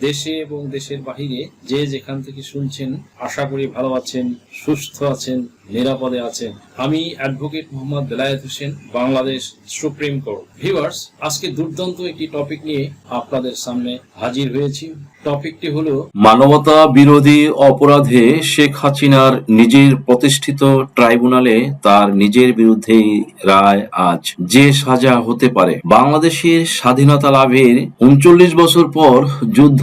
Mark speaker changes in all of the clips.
Speaker 1: দেশে এবং দেশের বাহিরে যে যেখান থেকে শুনছেন, আশা করি ভালো আছেন, সুস্থ আছেন, নিরাপদে আছেন। আমি advocate Mohammad Belayet Hossain, Bangladesh supreme court. Viewers, আজকে দুর্দান্ত একটি টপিক নিয়ে আপনাদের সামনে হাজির হয়েছি। টপিকটি হলো,
Speaker 2: মানবতা বিরোধী অপরাধে শেখ হাসিনার নিজের প্রতিষ্ঠিত ট্রাইব্যুনালে তার নিজের বিরুদ্ধেই রায় আজ যে সাজা হতে পারে। বাংলাদেশের স্বাধীনতা লাভের উনচল্লিশ বছর পর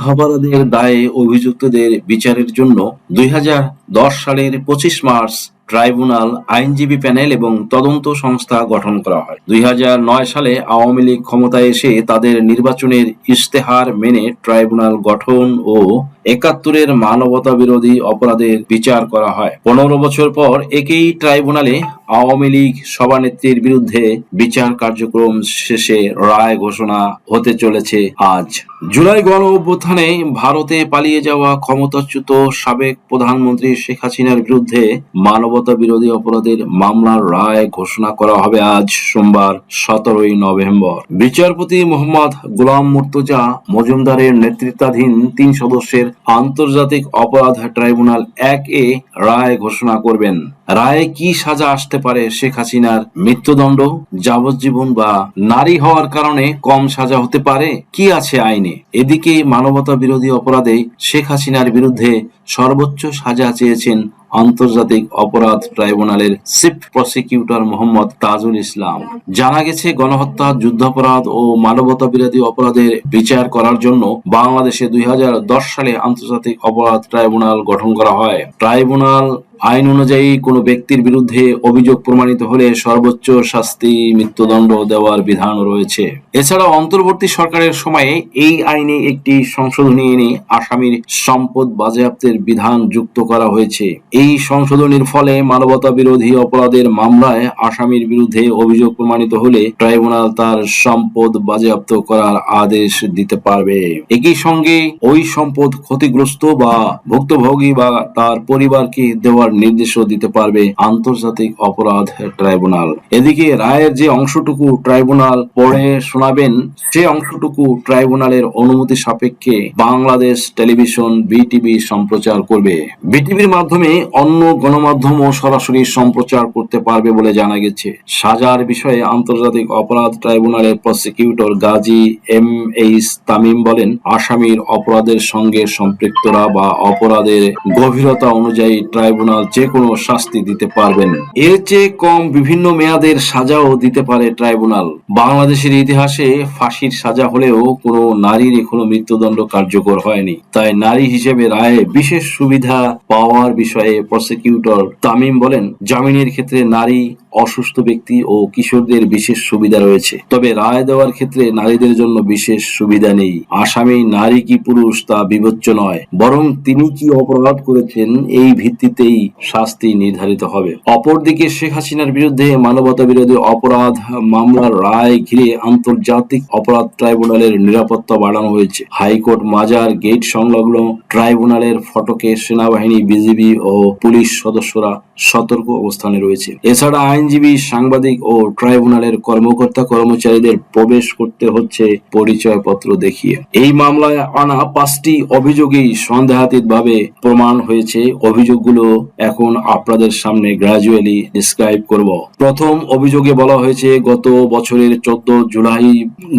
Speaker 2: যুদ্ধাপরাধের দায়ে অভিযুক্তদের বিচারের জন্য দুই হাজার দশ সালের পঁচিশ মার্চ ট্রাইব্যুনাল আইনজীবী প্যানেল এবং তদন্ত সংস্থা গঠন করা হয়। দুই হাজার নয় সালে আওয়ামী লীগ ক্ষমতায় এসে তাদের নির্বাচনের ইশতেহার মেনে ট্রাইব্যুনাল গঠন ও একাত্তরের মানবতা বিরোধী অপরাধের বিচার করা হয়। পনেরো বছর পর একই ট্রাইব্যুনালে আওয়ামী লীগ সভানেত্রীর বিরুদ্ধে বিচার কার্যক্রম শেষে রায় ঘোষণা হতে চলেছে আজ। জুলাই গণ অভ্যুত্থানে ভারতে পালিয়ে যাওয়া ক্ষমতাচ্যুত সাবেক প্রধানমন্ত্রী শেখ হাসিনার বিরুদ্ধে মানবতা বিরোধী অপরাধের মামলার রায় ঘোষণা করা হবে আজ সোমবার, সতেরোই নভেম্বর। বিচারপতি মোহাম্মদ গোলাম মুর্তজা মজুমদারের নেতৃত্বাধীন তিন সদস্যের আন্তর্জাতিক অপরাধ ট্রাইব্যুনাল এক এ রায় ঘোষণা করবেন। রায়ে কি সাজা আসতে পারে শেখ হাসিনার মৃত্যুদণ্ড, যাবজ্জীবন বা নারী হওয়ার কারণে কম সাজা হতে পারে? কি আছে আইনে? এদিকে মানবতা বিরোধী অপরাধে শেখ হাসিনার বিরুদ্ধে সর্বোচ্চ সাজা চেয়েছেন আন্তর্জাতিক অপরাধ ট্রাইব্যুনালের চিফ প্রসিকিউটর মোহাম্মদ তাজুল ইসলাম। জানা গেছে, গণহত্যা, যুদ্ধাপরাধ ও মানবতা বিরোধী অপরাধের বিচার করার জন্য বাংলাদেশে দুই হাজার দশ সালে আন্তর্জাতিক অপরাধ ট্রাইব্যুনাল গঠন করা হয়। ট্রাইব্যুনাল আইন অনুযায়ী কোনো ব্যক্তির বিরুদ্ধে অভিযোগ প্রমাণিত হলে সর্বোচ্চ শাস্তি মৃত্যুদণ্ড দেওয়ার বিধান রয়েছে। এছাড়া অন্তর্বর্তী সরকারের সময়ে এই আইনে একটি সংশোধনী এনে আসামির সম্পদ বাজেয়াপ্তের বিধান যুক্ত করা হয়েছে। এই সংশোধনীর ফলে মানবতা বিরোধী অপরাধের মামলায় আসামির বিরুদ্ধে অভিযোগ প্রমাণিত হলে ট্রাইব্যুনাল তার সম্পদ বাজেয়াপ্ত করার আদেশ দিতে পারবে। একই সঙ্গে ওই সম্পদ ক্ষতিগ্রস্ত বা ভুক্তভোগী বা তার পরিবারকে দেওয়ার নির্দেশও দিতে পারবে আন্তর্জাতিক অপরাধ ট্রাইব্যুনাল। এদিকে রায়ের যে অংশটুকু ট্রাইব্যুনাল পড়ে শোনাবেন, সে অংশটুকু ট্রাইব্যুনালের অনুমতি সাপেক্ষে বাংলাদেশ টেলিভিশন বিটিভি সম্প্রচার করবে। বিটিভির মাধ্যমে অন্য গণমাধ্যমও সরাসরি সম্প্রচার করতে পারবে বলে জানা গেছে। সাজার বিষয়ে আন্তর্জাতিক অপরাধ ট্রাইব্যুনালের prosecutor Gazi M H Tamim বলেন, আসামির অপরাধের সঙ্গে সম্পৃক্তরা বা অপরাধের গভীরতা অনুযায়ী ট্রাইব্যুনাল যে কোনো শাস্তি দিতে পারবেন। এর চেয়ে কম বিভিন্ন মেয়াদের সাজাও দিতে পারে ট্রাইব্যুনাল। বাংলাদেশের ইতিহাসে ফাঁসির সাজা হলেও কোনো নারীর এখনও মৃত্যুদণ্ড কার্যকর হয়নি। তাই নারী হিসেবে রায়ে বিশেষ সুবিধা পাওয়ার বিষয়ে প্রসিকিউটর তামিম বলেন, জামিনের ক্ষেত্রে নারী অসুস্থ ব্যক্তি ও কিশোরদের বিশেষ সুবিধা রয়েছে। তবে রায় দেওয়ার ক্ষেত্রে নারীদের জন্য বিশেষ সুবিধা নেই। আসামি নারী কি পুরুষ তা বিবেচ্য নয়, বরং তিনি কি অপরাধ করেছেন এই ভিত্তিতেই শাস্তি নির্ধারিত হবে। অপরদিকে শেখ হাসিনার বিরুদ্ধে মানবতা বিরোধী অপরাধ মামলার রায় ঘিরে আন্তর্জাতিক অপরাধ ট্রাইব্যুনালের নিরাপত্তা বাড়ানো হয়েছে। হাইকোর্ট মাজার গেট সংলগ্ন ট্রাইব্যুনালের ফটকে সেনাবাহিনী, বিজিবি ও পুলিশ সদস্যরা সতর্ক অবস্থানে রয়েছে। এছাড়া আইনজীবী, সাংবাদিক ও ট্রাইব্যুনালের কর্মকর্তা কর্মচারীদের প্রবেশ করতে হচ্ছে পরিচয়পত্র দেখিয়ে। এই মামলায় আনা পাঁচটি অভিযোগেই সন্দেহাতীত ভাবে প্রমাণ হয়েছে। অভিযোগগুলো এখন আপনাদের সামনে গ্রাজুয়ালি ডিসক্রাইব করব। প্রথম অভিযোগে বলা হয়েছে, গত বছরের চোদ্দ জুলাই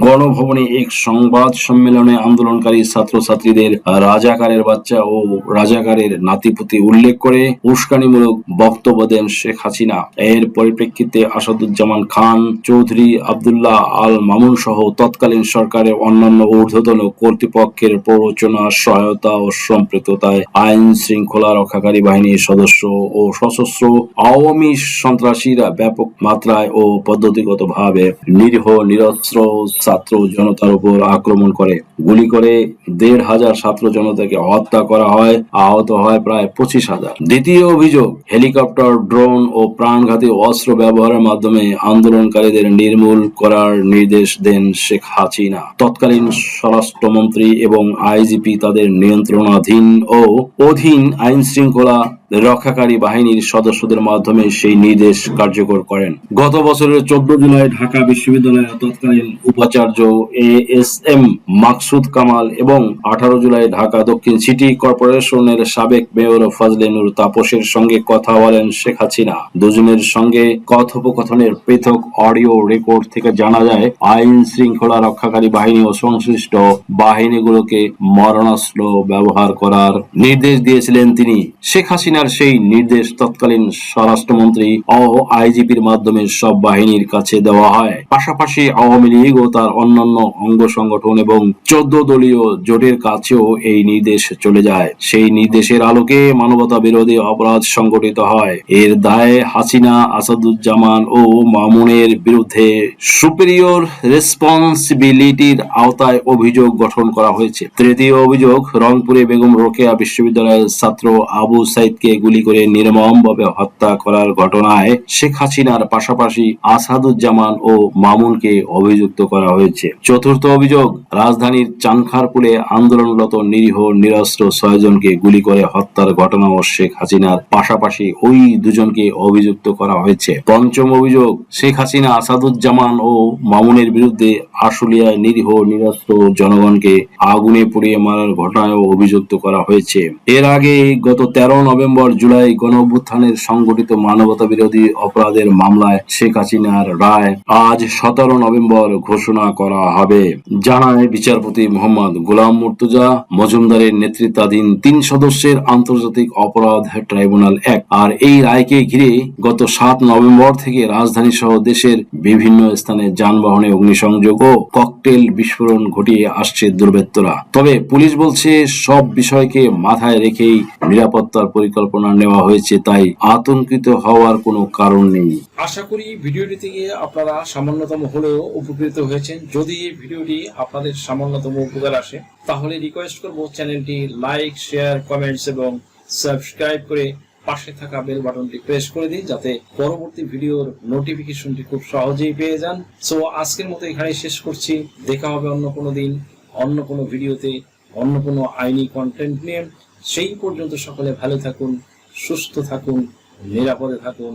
Speaker 2: গণভবনে এক সংবাদ সম্মেলনে আন্দোলনকারী ছাত্রছাত্রীদের রাজাকারের বাচ্চা ও রাজাকারের নাতিপুতি উল্লেখ করে উস্কানিমূলক বক্তব্য দেন শেখ হাসিনা। এর পরিপ্রেক্ষিতে আসাদুজ্জামান খান, চৌধুরী আবদুল্লাহ আল মামুন সহ তৎকালীন সরকারের অন্যান্য ঊর্ধ্বতন কর্তৃপক্ষের প্ররোচনা, সহায়তা ও সম্পৃক্ততায় আইন শৃঙ্খলা রক্ষাকারী বাহিনীর সদস্য ও সশস্ত্র আওয়ামী সন্ত্রাসীরা ব্যাপক মাত্রায় ও পদ্ধতিগতভাবে নিরীহ, নিরস্ত্র ছাত্র জনতার উপর আক্রমণ করে। গুলি করে দেড় হাজার ছাত্র জনতাকে হত্যা করা হয়, আহত হয় প্রায় পঁচিশ হাজার। দ্বিতীয় অভিযোগ, হেলিকপ্টার, ড্রোন ও প্রাণঘাতী অস্ত্র ব্যবহারের মাধ্যমে আন্দোলনকারীদের নির্মূল করার নির্দেশ দেন শেখ হাসিনা। তৎকালীন স্বরাষ্ট্রমন্ত্রী এবং আইজিপি তাদের নিয়ন্ত্রণাধীন ও অধীন আইন শৃঙ্খলা রক্ষাকারী বাহিনীর সদস্যদের মাধ্যমে সেই নির্দেশ কার্যকর করেন। গত বছরের চোদ্দ জুলাই ঢাকা বিশ্ববিদ্যালয়ের তৎকালীন উপাচার্য A S M Maksud Kamal এবং আঠারো জুলাই ঢাকা দক্ষিণ সিটি কর্পোরেশনের সাবেক মেয়র ফজলে নূর তাপসের সঙ্গে কথা বলেন শেখ হাসিনা। দুজনের সঙ্গে কথোপকথনের পৃথক অডিও রেকর্ড থেকে জানা যায়, আইন শৃঙ্খলা রক্ষাকারী বাহিনী ও সংশ্লিষ্ট বাহিনীগুলোকে মরণাস্ত্র ব্যবহার করার নির্দেশ দিয়েছিলেন তিনি। শেখ হাসিনার সেই নির্দেশ তৎকালীন স্বরাষ্ট্রমন্ত্রী ও আইজিপির মাধ্যমে সব বাহিনীর কাছে দেওয়া হয়। পাশাপাশি আওয়ামী লীগ ও তার অন্যান্য অঙ্গ সংগঠন এবং চোদ্দ দলীয় জোটের কাছেও এই নির্দেশ চলে যায়। সেই নির্দেশের আলোকে মানবতা বিরোধী অপরাধ সংগঠিত হয়। এর দায়ে হাসিনা, আসাদুজ্জামান ও মামুনের বিরুদ্ধে সুপিরিয়র রেসপন্সিবিলিটির আওতায় অভিযোগ গঠন করা হয়েছে। তৃতীয় অভিযোগ, রংপুরে বেগম রোকেয়া বিশ্ববিদ্যালয়ের ছাত্র আবু সাইদকে গুলি করে নির্মমভাবে হত্যা করার ঘটনায় শেখ হাসিনার পাশাপাশি আসাদুজ্জামান ও মামুনকে অভিযুক্ত করা হয়েছে। চতুর্থ অভিযোগ, রাজধানীর চানখারপুলে আন্দোলনরত নিরীহ নিরস্ত্র ছয়জনকে গুলি করে হত্যার ঘটনাও শেখ হাসিনার পাশাপাশি ওই দুজনকে অভিযুক্ত করা হয়েছে। পঞ্চম অভিযোগ, শেখ হাসিনা, আসাদুজ্জামান ও মামুনের বিরুদ্ধে আশুলিয়ায় নিরীহ নিরস্ত্র জনগণকে আগুনে পুড়িয়ে মারার ঘটনায়ও অভিযুক্ত করা হয়েছে। এর আগে গত তেরো নভেম্বর জুলাই গণ অভ্যুত্থানের সংগঠিত মানবতা বিরোধী অপরাধের মামলায় শেখ হাসিনার রায় আজ সতেরো নভেম্বর ঘোষণা করা হবে। জানায় বিচারপতি মোহাম্মদ গোলাম মুর্তুজা। মজুমদারের নেতৃত্বাধীন তিন সদস্যের আন্তর্জাতিক অপরাধ ট্রাইব্যুনাল এক। আর এই রায়কে ঘিরে গত সাত নভেম্বর থেকে রাজধানী সহ দেশের বিভিন্ন স্থানে যানবাহনে অগ্নিসংযোগ ও ককটেল বিস্ফোরণ ঘটিয়ে আসছে দুর্বৃত্তরা। তবে পুলিশ বলছে, সব বিষয়কে মাথায় রেখেই নিরাপত্তার পরিকল্পনা নেওয়া হয়েছে, তাই আতঙ্কিত হওয়ার কোনো কারণ নেই।
Speaker 1: আশা করি ভিডিওটি থেকে আপনারা সামান্যতম হলেও উপকৃত হয়েছেন। যদি এই ভিডিওটি আপনাদের সামান্যতম উপকার আসে, তাহলে রিকোয়েস্ট করব চ্যানেলটি লাইক শেয়ার কমেন্টস এবং সাবস্ক্রাইব করে পাশে থাকা বেল বাটনটি প্রেস করে দিন, যাতে পরবর্তী ভিডিওর নোটিফিকেশনটি খুব সহজেই পেয়ে যান। সো আজকের মতো এখানেই শেষ করছি। দেখা হবে অন্য কোনো দিন, অন্য কোনো ভিডিওতে, অন্য কোনো আইনি কন্টেন্ট নিয়ে। সেই পর্যন্ত সকলে ভালো থাকুন সুস্থ থাকুন নিরাপদে থাকুন।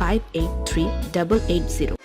Speaker 3: 583 880.